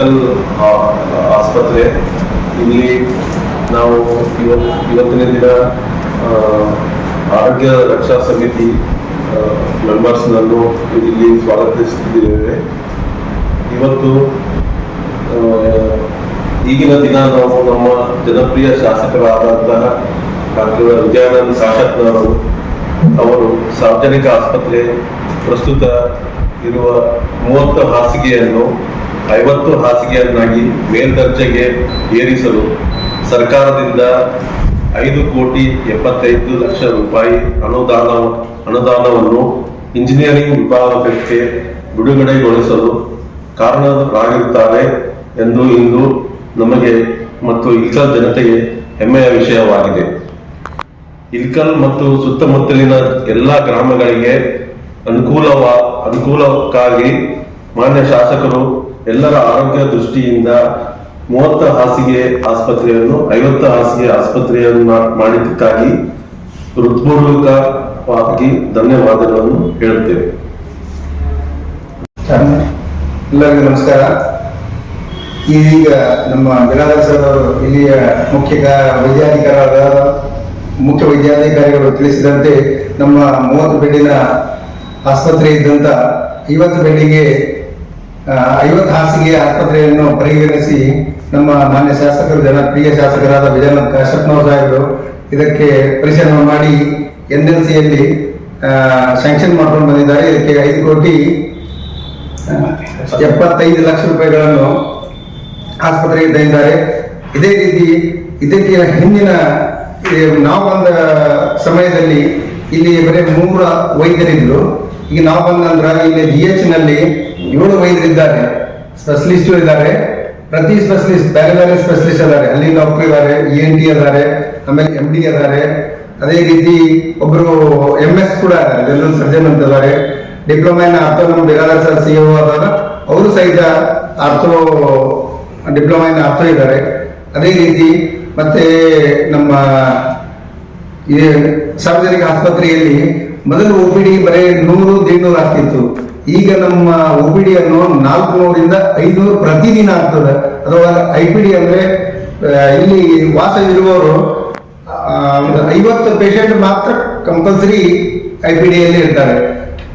ಆ- ಆಸ್ಪತ್ರೆ. ಇಲ್ಲಿ ನಾವು ಇವತ್ತು ಇವತ್ತಿನ ದಿನ ಆರೋಗ್ಯ ರಕ್ಷಾ ಸಮಿತಿ ಮೆಂಬರ್ಸ್ನನ್ನು ಇಲ್ಲಿ ಸ್ವಾಗತಿಸುತ್ತಿದ್ದೇವೆ ಇವತ್ತು ಈಗಿನ ದಿನ ನಾವು ನಮ್ಮ ಜನಪ್ರಿಯ ಶಾಸಕರಾದಂತಹ ಡಾಕ್ಟರ್ ವಿಜಯಾನಂದ ಸಾಶತ್ನವರು ಅವರು ಸಾರ್ವಜನಿಕ ಆಸ್ಪತ್ರೆ ಪ್ರಸ್ತುತ ಇರುವ ಮೂವತ್ತು ಹಾಸಿಗೆಯನ್ನು, ಐವತ್ತು ಹಾಸಿಗೆಯನ್ನಾಗಿ ಮೇಲ್ದರ್ಜೆಗೆ ಏರಿಸಲು ಸರ್ಕಾರದಿಂದ ಐದು ಕೋಟಿ ಎಪ್ಪತ್ತೈದು ಲಕ್ಷ ರೂಪಾಯಿ ಅನುದಾನ, ಅನುದಾನವನ್ನು ಇಂಜಿನಿಯರಿಂಗ್ ವಿಭಾಗಕ್ಕೆ ಬಿಡುಗಡೆಗೊಳಿಸಲು ಕಾರಣರಾಗಿರುತ್ತಾರೆ ಎಂದು ಇಂದು ನಮಗೆ ಮತ್ತು ಇತರ ಜನತೆಗೆ ಹೆಮ್ಮೆಯ ವಿಷಯವಾಗಿದೆ. ಇಲ್ಕಲ್ ಮತ್ತು ಸುತ್ತಮುತ್ತಲಿನ ಎಲ್ಲ ಗ್ರಾಮಗಳಿಗೆ ಅನುಕೂಲವ, ಅನುಕೂಲಕ್ಕಾಗಿ ಮಾನ್ಯ ಶಾಸಕರು ಎಲ್ಲರ ಆರೋಗ್ಯ ದೃಷ್ಟಿಯಿಂದ ಮೂವತ್ತು ಹಾಸಿಗೆ ಆಸ್ಪತ್ರೆಯನ್ನು, ಐವತ್ತು ಹಾಸಿಗೆ ಆಸ್ಪತ್ರೆಯನ್ನು ಮಾಡಿದ್ದಕ್ಕಾಗಿ ಹೃತ್ಪೂರ್ವಕವಾಗಿ ಧನ್ಯವಾದಗಳನ್ನು ಹೇಳುತ್ತೇವೆ. ಎಲ್ಲರಿಗೂ ನಮಸ್ಕಾರ. ಈಗ ನಮ್ಮ ಅವರು ಇಲ್ಲಿಯ ಮುಖ್ಯ ವೈಜ್ಞಾನಿಕರಾದ ಮುಖ್ಯ ವೈದ್ಯಾಧಿಕಾರಿಗಳು ತಿಳಿಸಿದಂತೆ ನಮ್ಮ ಮೂವತ್ತು ಬೆಡ್ಡಿನ ಆಸ್ಪತ್ರೆ ಇದ್ದಂತ ಐವತ್ತು ಬೆಡ್ಡಿಗೆ ಐವತ್ತು ಹಾಸಿಗೆ ಆಸ್ಪತ್ರೆಯನ್ನು ಪರಿಗಣಿಸಿ ನಮ್ಮ ಮಾನ್ಯ ಶಾಸಕರು ಜನಪ್ರಿಯ ಶಾಸಕರಾದ ವಿಜಯನಾಥ್ ಕಾಶ್ಯಪ್ನವ್ರ ಸಾಹೇಬರು ಇದಕ್ಕೆ ಪರಿಶೀಲನೆ ಮಾಡಿ ಎನ್ ಎಲ್ ಸಿಯಲ್ಲಿ ಸ್ಯಾಂಕ್ಷನ್ ಮಾಡ್ಕೊಂಡು ಬಂದಿದ್ದಾರೆ. ಇದಕ್ಕೆ ಐದು ಕೋಟಿ ಎಪ್ಪತ್ತೈದು ಲಕ್ಷ ರೂಪಾಯಿಗಳನ್ನು ಆಸ್ಪತ್ರೆಗೆ ತಂದಿದ್ದಾರೆ. ಇದೇ ರೀತಿ ಇದಕ್ಕೆ ಹಿಂದಿನ ನಾವು ಬಂದ ಸಮಯದಲ್ಲಿ ಇಲ್ಲಿ ಬರೀ ಮೂರ ವೈದ್ಯರಿದ್ರು ಈಗ ನಾವು ಬಂದ ಇಲ್ಲಿ ಜಿ ಎಚ್ನಲ್ಲಿ ಏಳು ವೈದ್ಯರಿದ್ದಾರೆ. ಸ್ಪೆಷಲಿಸ್ಟ್ ಇದ್ದಾರೆ. ಪ್ರತಿ ಸ್ಪೆಷಲಿಸ್ಟ್ ಬೇರೆ ಬೇರೆ ಸ್ಪೆಷಲಿಸ್ಟ್ ಅದಾರೆ ಅಲ್ಲಿ ಡಾಕ್ಟರ್ ಇದ್ದಾರೆ ಇ ಎನ್ ಟಿ ಇದ್ದಾರೆ, ಆಮೇಲೆ ಎಂ ಡಿ ಅದಾರೆ ಅದೇ ರೀತಿ ಒಬ್ಬರು ಎಂ ಎಸ್ ಕೂಡ ಇದ್ದಾರೆ. ಜನರಲ್ ಸರ್ಜನ್ ಅಂತ ಇದ್ದಾರೆ. ಡಿಪ್ಲೊಮಾ ಇನ್ ಆರ್ಥೋ ನಮ್ಮ ಬಿರಾದರ್ ಸರ್ ಸಿ ಆದಾಗ ಅವರು ಸಹಿತ ಆರ್ಥೋ ಡಿಪ್ಲೊಮಾ ಇನ್ ಆರ್ಥೋ ಇದ್ದಾರೆ. ಅದೇ ರೀತಿ ಮತ್ತೆ ನಮ್ಮ ಈ ಸಾರ್ವಜನಿಕ ಆಸ್ಪತ್ರೆಯಲ್ಲಿ ಮೊದಲು ಒ ಪಿ ಡಿ ಬರೀ ನೂರು ದೇಡ್ನೂರು ಆಗ್ತಿತ್ತು. ಈಗ ನಮ್ಮ ಒ ಪಿ ಡಿ ಅನ್ನು ನಾಲ್ಕುನೂರಿಂದ ಐನೂರು ಪ್ರತಿದಿನ ಆಗ್ತದೆ. ಅಥವಾ ಐ ಪಿ ಡಿ ಅಂದ್ರೆ ಇಲ್ಲಿ ವಾಸ ಇರುವವರು ಒಂದು ಐವತ್ತು ಪೇಷಂಟ್ ಮಾತ್ರ ಕಂಪಲ್ಸರಿ ಐ ಪಿ ಡಿಯಲ್ಲಿ ಇರ್ತಾರೆ.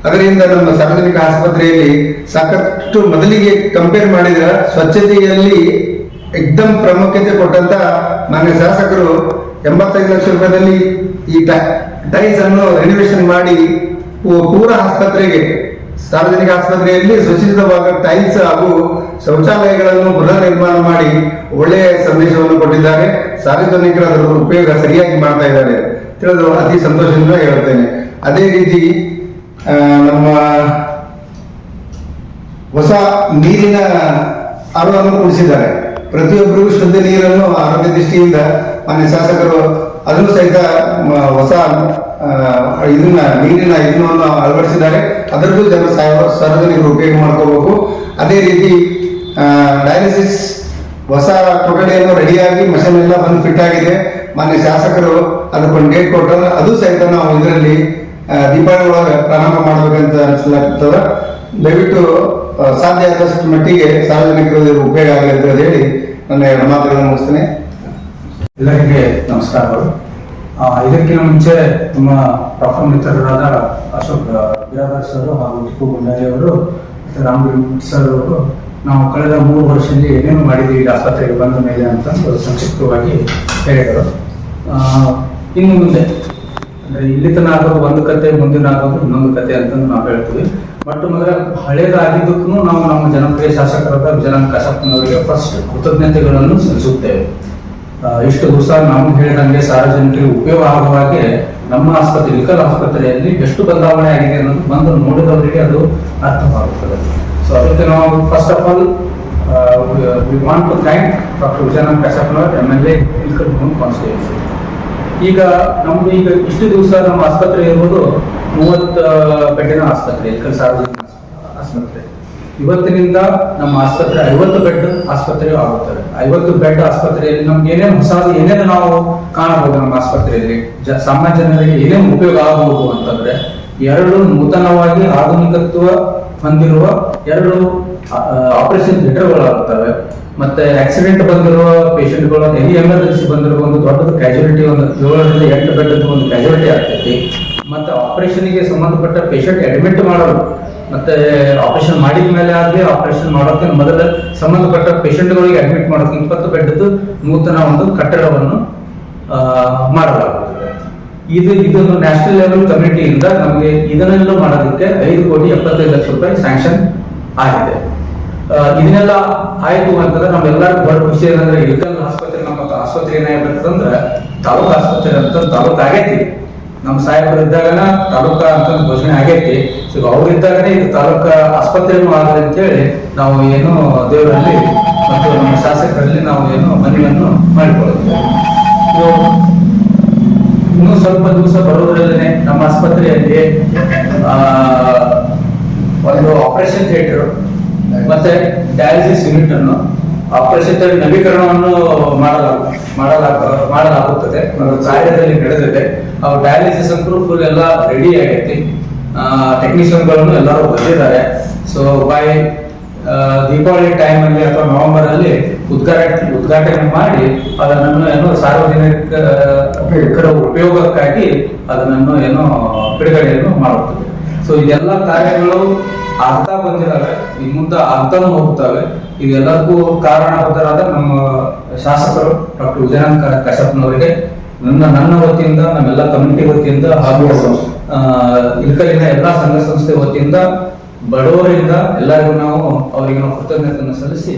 ಅದರಿಂದ ನಮ್ಮ ಸಾರ್ವಜನಿಕ ಆಸ್ಪತ್ರೆಯಲ್ಲಿ ಸಾಕಷ್ಟು ಮೊದಲಿಗೆ ಕಂಪೇರ್ ಮಾಡಿದ್ರೆ ಸ್ವಚ್ಛತೆಯಲ್ಲಿ ಎಕ್ದಮ್ ಪ್ರಾಮುಖ್ಯತೆ ಕೊಟ್ಟಂತ ಮಾನ್ಯ ಶಾಸಕರು ಎಂಬತ್ತೈದು ಲಕ್ಷ ರೂಪಾಯಿದಲ್ಲಿ ಈ ಟೈಲ್ಸ್ ಅನ್ನು ರೆನಿವೇಶನ್ ಮಾಡಿ ಪೂರ ಆಸ್ಪತ್ರೆಗೆ, ಸಾರ್ವಜನಿಕ ಆಸ್ಪತ್ರೆಯಲ್ಲಿ ಸುಚಿತವಾದ ಟೈಲ್ಸ್ ಹಾಗೂ ಶೌಚಾಲಯಗಳನ್ನು ಪುನರ್ ನಿರ್ಮಾಣ ಮಾಡಿ ಒಳ್ಳೆಯ ಸಂದೇಶವನ್ನು ಕೊಟ್ಟಿದ್ದಾರೆ. ಸಾರ್ವಜನಿಕರು ಅದರ ಉಪಯೋಗ ಸರಿಯಾಗಿ ಮಾಡ್ತಾ ಇದ್ದಾರೆ. ತಿಳಿದು ಅತಿ ಸಂತೋಷದಿಂದ ಹೇಳುತ್ತೇನೆ. ಅದೇ ರೀತಿ ನಮ್ಮ ಹೊಸ ನೀರಿನ ಅರುವನ್ನು ಕೂಡಿಸಿದ್ದಾರೆ ಪ್ರತಿಯೊಬ್ಬರಿಗೂ ಶುದ್ಧ ನೀರನ್ನು ಆರೋಗ್ಯ ದೃಷ್ಟಿಯಿಂದ ಮಾನ್ಯ ಶಾಸಕರು ಅದನ್ನು ಸಹಿತ ಹೊಸ ಇದನ್ನ, ನೀರಿನ ಇದನ್ನು ಅಳವಡಿಸಿದ್ದಾರೆ. ಅದರಲ್ಲೂ ಜನ ಸಾರ್ವಜನಿಕರು ಉಪಯೋಗ ಮಾಡ್ಕೋಬೇಕು. ಅದೇ ರೀತಿ ಡಯಾಲಿಸಿಸ್ ಹೊಸ ಕೊಠಡಿಯನ್ನು ರೆಡಿಯಾಗಿ ಮಷನ್ ಎಲ್ಲ ಬಂದು ಫಿಟ್ ಆಗಿದೆ. ಮಾನ್ಯ ಶಾಸಕರು ಅದಕ್ಕೊಂದು ಡೇಟ್ ಕೊಟ್ಟರೆ ಅದು ಸಹಿತ ನಾವು ಇದರಲ್ಲಿ ದೀಪಾವಳಿ ಒಳಗೆ ಪ್ರಾರಂಭ ಮಾಡಬೇಕಂತ ಅನಿಸ್ಲಾಗ್ತದೆ. ದಯವಿಟ್ಟು ಸಾಧ್ಯ ಆದಷ್ಟು ಮಟ್ಟಿಗೆ ಸಾರ್ವಜನಿಕರಿಗೆ ಉಪಯೋಗ ಆಗಲಿ ಅಂತ ಹೇಳಿ ನನ್ನ ಎರಡು ಮಾತುಗಳನ್ನು ಮುಗಿಸ್ತೇನೆ. ಎಲ್ಲರಿಗೆ ನಮಸ್ಕಾರಗಳು. ಇದಕ್ಕಿಂತ ಮುಂಚೆ ನಮ್ಮ ಪ್ರಾಫರ್ ಮಿತ್ರರಾದ ಅಶೋಕ್ ಬಿರಾದಾರ್ ಸರ್ ಹಾಗೂ ಟಿಪ್ಪು ಗುಂಡಾರಿ ಅವರು ಮತ್ತು ರಾಮಗುರು ಸರ್ ಅವರು ನಾವು ಕಳೆದ ಮೂರು ವರ್ಷದಲ್ಲಿ ಏನೇನು ಮಾಡಿದ್ದೀವಿ ಆಸ್ಪತ್ರೆಗೆ ಬಂದ ಮೇಲೆ ಅಂತ ಸಂಕ್ಷಿಪ್ತವಾಗಿ ಹೇಳಿದರು. ಇನ್ನು ಮುಂದೆ ಅಂದ್ರೆ ಆಗೋದು ಒಂದು ಕತೆ, ಮುಂದಿನ ಆಗೋದು ಇನ್ನೊಂದು ಕತೆ ಅಂತ ನಾವು ಹೇಳ್ತೀವಿ. ಬಟ್ ಮೊದಲ ಹಳೇದಾಗಿದ್ದಕ್ಕೂ ನಾವು ನಮ್ಮ ಜನಪ್ರಿಯ ಶಾಸಕರಾದ ವಿಜಯನಾಥ್ ಕಾಶಪ್ಪನವರಿಗೆ ಫಸ್ಟ್ ಕೃತಜ್ಞತೆಗಳನ್ನು ಸಲ್ಲಿಸುತ್ತೇವೆ. ಇಷ್ಟು ದಿವಸ ನಾವು ಹೇಳಿದಂಗೆ ಸಾರ್ವಜನಿಕರಿಗೆ ಉಪಯೋಗ ಹಾಗೆ ನಮ್ಮ ಆಸ್ಪತ್ರೆ, ವಿಕಲ್ ಆಸ್ಪತ್ರೆಯಲ್ಲಿ ಎಷ್ಟು ಬದಲಾವಣೆ ಆಗಿದೆ ಅನ್ನೋದು ಬಂದು ನೋಡಿದವರಿಗೆ ಅದು ಅರ್ಥವಾಗುತ್ತದೆ. ಸೊ ಅದಕ್ಕೆ ನಾವು first of all we want to thank doctor Vijayanath Kashappanavar M L A Ilkal constituency ಈಗ ನಮ್ದು ಈಗ ಇಷ್ಟು ದಿವಸ ನಮ್ಮ ಆಸ್ಪತ್ರೆ ಇರುವುದು ಮೂವತ್ತ ಬೆಡ್ಡಿನ ಆಸ್ಪತ್ರೆ ಸಾರ್ವಜನಿಕ ಆಸ್ಪತ್ರೆ. ಇವತ್ತಿನಿಂದ ನಮ್ಮ ಆಸ್ಪತ್ರೆ ಐವತ್ತು ಬೆಡ್ ಆಸ್ಪತ್ರೆಯು ಆಗುತ್ತದೆ. ಐವತ್ತು ಬೆಡ್ ಆಸ್ಪತ್ರೆಯಲ್ಲಿ ನಮ್ಗೆ ಏನೇನು ಹೊಸ ಏನೇನು ನಾವು ಕಾಣಬಹುದು ನಮ್ಮ ಆಸ್ಪತ್ರೆಯಲ್ಲಿ? ಸಾಮಾನ್ಯ ಜನರಿಗೆ ಏನೇನು ಉಪಯೋಗ ಆಗಬಹುದು ಅಂತಂದ್ರೆ, ಎರಡು ನೂತನವಾಗಿ ಆಧುನಿಕತ್ವ ಹೊಂದಿರುವ ಎರಡು ಆಪರೇಷನ್ ಥಿಯೇಟರ್ಗಳಾಗುತ್ತವೆ. ಮತ್ತೆ ಆಕ್ಸಿಡೆಂಟ್ ಬಂದಿರುವ ಪೇಷಂಟ್ಗಳು ಎನಿ ಎಮರ್ಜೆನ್ಸಿ ಬಂದಿರುವ ಒಂದು ದೊಡ್ಡದು ಕ್ಯಾಜುಯಾಲಿಟಿ ಒಂದು ಏಳರಿಂದ ಎಂಟು ಬೆಡ್ಡದ ಒಂದು ಕ್ಯಾಜುಯಾಲಿಟಿ ಆಗ್ತೈತಿ. ಮತ್ತೆ ಆಪರೇಷನ್ಗೆ ಸಂಬಂಧಪಟ್ಟ ಪೇಷಂಟ್ ಅಡ್ಮಿಟ್ ಮಾಡೋದು ಮತ್ತೆ ಆಪರೇಷನ್ ಮಾಡಿದ ಮೇಲೆ ಆಗಲಿ ಆಪರೇಷನ್ ಮಾಡೋಕೆ ಮೊದಲ ಸಂಬಂಧಪಟ್ಟ ಪೇಷಂಟ್ಗಳಿಗೆ ಅಡ್ಮಿಟ್ ಮಾಡೋಕೆ ಇಪ್ಪತ್ತು ಬೆಡ್ಡದ್ದು ನೂತನ ಒಂದು ಕಟ್ಟಡವನ್ನು ಮಾಡಲಾಗುತ್ತದೆ. ಇದು, ಇದೊಂದು ನ್ಯಾಷನಲ್ ಲೆವೆಲ್ ಕಮಿಟಿಯಿಂದ ನಮಗೆ ಇದನ್ನೆಲ್ಲ ಮಾಡೋದಕ್ಕೆ ಐದು ಕೋಟಿ ಎಪ್ಪತ್ತೈದು ಲಕ್ಷ ರೂಪಾಯಿ ಸ್ಯಾಂಕ್ಷನ್ ಆಗಿದೆ. ಇದನ್ನೆಲ್ಲ ಆಯ್ತು ಅಂತಂದ್ರೆ ನಮ್ಮೆಲ್ಲರಿಗೂ ದೊಡ್ಡ ಖುಷಿ ಏನಂದ್ರೆ ಇಳಕಲ್ ಆಸ್ಪತ್ರೆ, ನಮ್ಮ ಆಸ್ಪತ್ರೆ ಏನಾಗ್ಬಿಡ್ತಂದ್ರೆ ತಾಲೂಕು ಆಸ್ಪತ್ರೆ ಅಂತ ತಾಲೂಕು ಆಗೈತಿ. ನಮ್ಮ ಸಾಹೇಬರು ಇದ್ದಾಗನ ತಾಲೂಕ ಅಂತ ಘೋಷಣೆ ಆಗೈತಿ. ಸೊ ಅವ್ರು ಇದು ತಾಲೂಕ ಆಸ್ಪತ್ರೆನೂ ಆಗಲಿ ಅಂತೇಳಿ ನಾವು ಏನು ದೇವರಲ್ಲಿ ಮತ್ತು ನಮ್ಮ ಶಾಸಕರಲ್ಲಿ ನಾವು ಏನು ಮನವಿಯನ್ನು ಮಾಡಿಕೊಳ್ಳುತ್ತೇವೆ ಇನ್ನೂ ಸ್ವಲ್ಪ ದಿವಸ ಬರೋದ್ರಲ್ಲೇ ನಮ್ಮ ಆಸ್ಪತ್ರೆಯಲ್ಲಿ ಒಂದು ಆಪರೇಷನ್ ಥಿಯೇಟರ್ ಮತ್ತೆ ಡಯಾಲಿಸಿಸ್ ಯೂನಿಟ್ ಅನ್ನು ಆಪರೇಷನ್ ನವೀಕರಣವನ್ನು ಮಾಡಲಾಗ ಮಾಡಲಾಗ, ಮಾಡಲಾಗುತ್ತದೆ. ಕಾರ್ಯದಲ್ಲಿ ನಡೆದಿದೆ. ಅವ್ರು ಡಯಾಲಿಸಿಸ್ ಅಂತೂ ಫುಲ್ ಎಲ್ಲ ರೆಡಿ ಆಗೈತಿ. ಟೆಕ್ನಿಷಿಯನ್ಗಳನ್ನು ಎಲ್ಲರೂ ಬಂದಿದ್ದಾರೆ. ಸೊ ಬೈ ದೀಪಾವಳಿ ಟೈಮ್ ಅಲ್ಲಿ ಅಥವಾ ನವೆಂಬರ್ ಅಲ್ಲಿ ಉದ್ಘಾಟನೆ ಉದ್ಘಾಟನೆ ಮಾಡಿ ಅದನ್ನು ಏನೋ ಸಾರ್ವಜನಿಕ ಉಪಯೋಗ ಉಪಯೋಗಕ್ಕಾಗಿ ಅದನ್ನು ಏನೋ ಬಿಡುಗಡೆಯನ್ನು ಮಾಡುತ್ತದೆ ಸೊ ಇದೆಲ್ಲ ಕಾರ್ಯಗಳು ಆಗ್ತಾ ಬಂದಿದ್ದಾವೆ ಈ ಮುಂದೆ ಅರ್ಥನೂ ಹೋಗ್ತವೆ. ಇದೆಲ್ಲಕ್ಕೂ ಕಾರಣಭೂತರಾದ ನಮ್ಮ ಶಾಸಕರು ಡಾಕ್ಟರ್ ವಿಜಯನಂದ ಕಶ್ಯಪ್ನವರಿಗೆ, ನನ್ನ ನನ್ನ ವತಿಯಿಂದ, ನಮ್ಮೆಲ್ಲ ಕಮ್ಯುನಿಟಿ ವತಿಯಿಂದ ಹಾಗೂ ಇಲ್ಕಲಿನ ಎಲ್ಲಾ ಸಂಘ ಸಂಸ್ಥೆ ವತಿಯಿಂದ, ಬಡವರಿಂದ ಎಲ್ಲರಿಗೂ ನಾವು ಅವರಿಗೆ ನಾವು ಕೃತಜ್ಞತೆಯನ್ನು ಸಲ್ಲಿಸಿ